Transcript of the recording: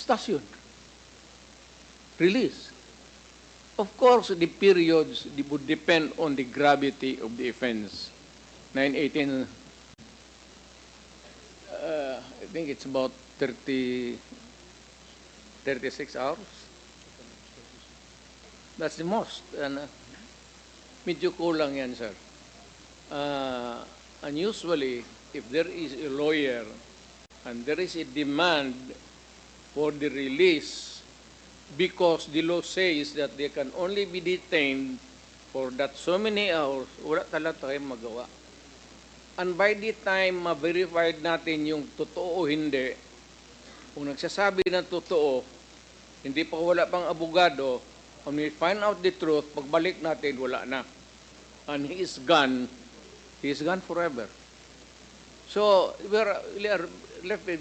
station. Release. Of course, the periods would depend on the gravity of the offense. 918, uh, I think it's about 30, 36 hours. That's the most. And, uh, medyo kulang yan, sir. Uh, and usually, if there is a lawyer and there is a demand for the release because the law says that they can only be detained for that so many hours, wala talaga tayong magawa. And by the time ma-verified natin yung totoo o hindi, kung nagsasabi ng totoo, hindi pa wala pang abogado, when we find out the truth, pagbalik natin, wala na. And he is gone, he is gone forever. So, we are, we are left with